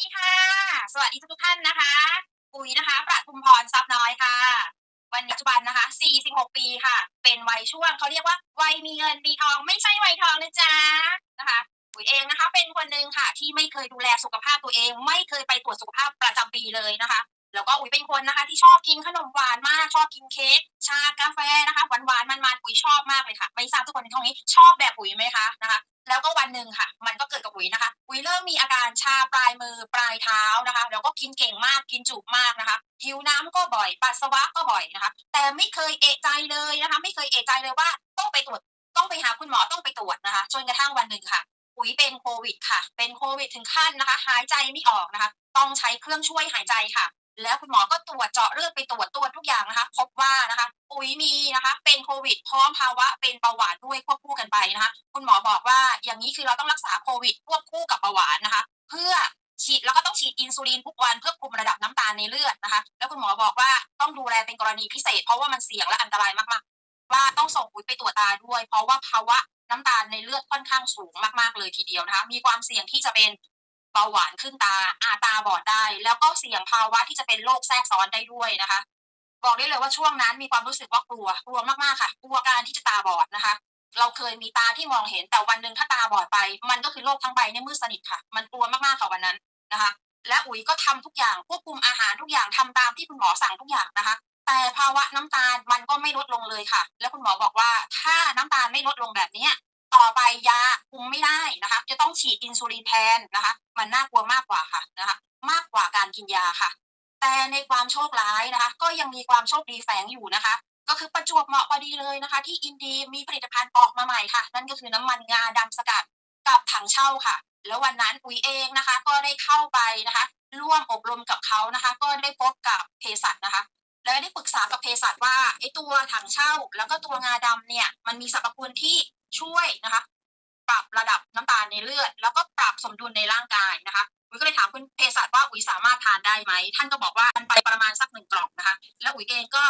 ดีค่ะ สวัสดีทุกท่านนะคะปุ๋ยนะคะ ประทุมพรทรัพย์น้อยค่ะ วันนี้ปัจจุบันนะคะ 46 ปีค่ะ เป็นวัยช่วงเขาเรียกว่าวัยมีเงินมีทองไม่ใช่วัยทองนะจ๊ะนะคะปุ๋ยเองนะคะ เป็นคนหนึ่งค่ะ ที่ไม่เคยดูแลสุขภาพตัวเอง ไม่เคยไปตรวจสุขภาพประจำปีเลยนะคะ แล้วก็อุ๋ยเป็นคนนะคะ ที่ชอบกินขนมหวานมากชอบกินเค้กชากาแฟนะคะหวานหวานๆมันๆปุ๋ยชอบมากเลยค่ะ ไม่ทราบทุกคนในท้องนี้ชอบแบบปุ๋ยไหมคะนะคะ แล้วก็วันหนึ่งค่ะ มันก็เกิดกับอุ๋ยนะคะอุ๋ยเริ่มมีอาการชาปลายมือปลายเท้านะคะ แล้วก็กินเก่งมากกินจุมากนะคะหิวน้ำก็บ่อย ปัสสาวะก็บ่อยนะคะ แต่ไม่เคยเอะใจเลยนะคะ ไม่เคยเอะใจเลยว่าต้องไปตรวจต้องไปหาคุณหมอต้องไปตรวจนะคะจนกระทั่งวันหนึ่งค่ะอุ๋ยเป็นโควิดค่ะ เป็นโควิดถึงขั้นนะคะ หายใจไม่ออกนะคะ ต้องใช้เครื่องช่วยหายใจค่ะ แล้วคุณหมอก็ตรวจเจาะเลือดไปตรวจตรวจทุกอย่างนะคะ พบว่านะคะ ยมีนะคะ เป็นโควิดพร้อมภาวะเป็นเบาหวานด้วยควบคู่กันไปนะคะ คุณหมอบอกว่าอย่างนี้คือเราต้องรักษาโควิดควบคู่กับเบาหวานนะคะ เพื่อฉีดแล้วก็ต้องฉีดอินซูลินทุกวันเพื่อคุมระดับน้ำตาลในเลือดนะคะ แล้วคุณหมอบอกว่าต้องดูแลเป็นกรณีพิเศษ เพราะว่ามันเสี่ยงและอันตรายมากๆ ว่าต้องส่งอุ๋ยไปตรวจตาด้วย เพราะว่าภาวะน้ำตาลในเลือดค่อนข้างสูงมากๆเลยทีเดียวนะคะ มีความเสี่ยงที่จะเป็นเบาหวานขึ้นตาอาตาบอดได้ แล้วก็เสี่ยงภาวะที่จะเป็นโรคแทรกซ้อนได้ด้วยนะคะ บอกได้เลยว่าช่วงนั้นมีความรู้สึกว่ากลัวกลัวมากๆค่ะ กลัวการที่จะตาบอดนะคะ เราเคยมีตาที่มองเห็นแต่วันหนึ่งถ้าตาบอดไป มันก็คือโลกทั้งใบเนี่ยมืดสนิทค่ะ มันกลัวมากๆค่ะวันนั้นนะคะ และอุ๋ยก็ทำทุกอย่างควบคุมอาหารทุกอย่างทำตามที่คุณหมอสั่งทุกอย่างนะคะ แต่ภาวะน้ำตาลมันก็ไม่ลดลงเลยค่ะ แล้วคุณหมอบอกว่าถ้าน้ำตาลไม่ลดลงแบบนี้ต่อไปยาคุมไม่ได้นะคะ จะต้องฉีดอินซูลินแทนนะคะ มันน่ากลัวมากกว่าค่ะนะคะ มากกว่าการกินยาค่ะ แต่ในความโชคร้ายนะคะ ก็ยังมีความโชคดีแฝงอยู่นะคะ ก็คือประจวบเหมาะพอดีเลยนะคะ ที่อินเดียมีผลิตภัณฑ์ออกมาใหม่ค่ะ นั่นก็คือน้ำมันงาดำสกัดกับถังเช่าค่ะ แล้ววันนั้นอุ๋ยเองนะคะ ก็ได้เข้าไปนะคะ ร่วมอบรมกับเขานะคะ ก็ได้พบกับเภสัชนะคะแล้วได้ปรึกษากับเภสัชว่าไอ้ตัวถังเช่า แล้วก็ตัวงาดำเนี่ยมันมีสรรพคุณที่ช่วยนะคะ ปรับระดับน้ำตาลในเลือด แล้วก็ปรับสมดุลในร่างกายนะคะอุ๋ยก็เลยถามคุณเภสัชว่าอุ๋ยสามารถทานได้ไหม ท่านก็บอกว่ามันไปประมาณสักหนึ่งกล่องนะคะ แล้วอุ๋ยเองก็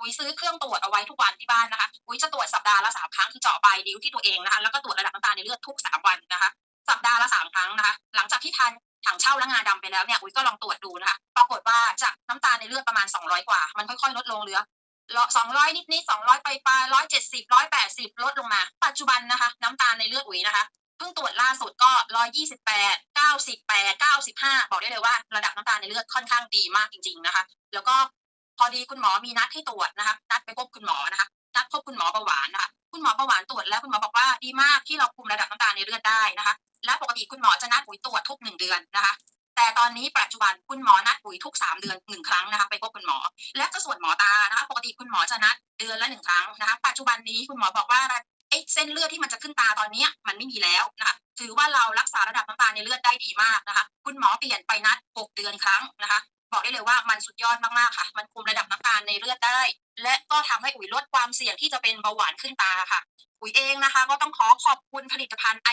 อุ๋ยซื้อเครื่องตรวจเอาไว้ทุกวันที่บ้านนะคะ อุ๋ยจะตรวจสัปดาห์ละสามครั้งคือเจาะใบนิ้วที่ตัวเองนะคะ แล้วก็ตรวจระดับน้ำตาลในเลือดทุกสามวันนะคะ สัปดาห์ละสามครั้งนะคะ หลังจากที่ทานถังเช่าและงาดำไปแล้วเนี่ย อุ๋ยก็ลองตรวจดูนะคะ ปรากฏว่าจากน้ำตาลในเลือดประมาณ 200 กว่า มันค่อยๆ ลดลงเหลือ สองร้อยนิดๆสองร้อยไปปลายร้อยเจ็ดสิบร้อยแปดสิบลดลงมา ปัจจุบันนะคะ น้ำตาลในเลือดอุ๋ยนะคะเพิ่งตรวจล่าสุดก็ร้อยยี่สิบแปดเก้าสิบแปดเก้าสิบห้าบอกได้เลยว่า ระดับน้ำตาลในเลือดค่อนข้างดีมากจริง ๆนะคะ แล้วก็พอดีคุณหมอมีนัดให้ตรวจนะคะ นัดไปพบคุณหมอนะคะนัดพบคุณหมอเบาหวานนะคะคุณหมอเบาหวานตรวจแล้วคุณหมอบอกว่าดีมากที่เราคุมระดับน้ำตาลในเลือดได้นะคะ และปกติคุณหมอจะนัดปุ๋ยตรวจทุกหนึ่งเดือนนะคะ แต่ตอนนี้ปัจจุบันคุณหมอนัดปุ๋ยทุกสามเดือนหนึ่งครั้งนะคะไปพบคุณหมอ และก็ส่วนหมอตานะคะปกติคุณหมอจะนัดเดือนละหนึ่งครั้งนะคะปัจจุบันนี้คุณหมอบอกว่าไอ้เส้นเลือดที่มันจะขึ้นตาตอนนี้มันไม่มีแล้วนะคะถือว่าเรารักษาระดับน้ำตาลในเลือดได้ดีมากนะคะ คุณหมอเปลี่ยนไปนัดหกเดือนครั้งนะคะ บอกได้เลยว่ามันสุดยอดมากๆค่ะ มันคุมระดับน้ำตาลในเลือดได้ และก็ทำให้อุ๋ยลดความเสี่ยงที่จะเป็นเบาหวานขึ้นตาค่ะ อุ๋ยเองนะคะ ก็ต้องขอขอบคุณผลิตภัณฑ์ไอ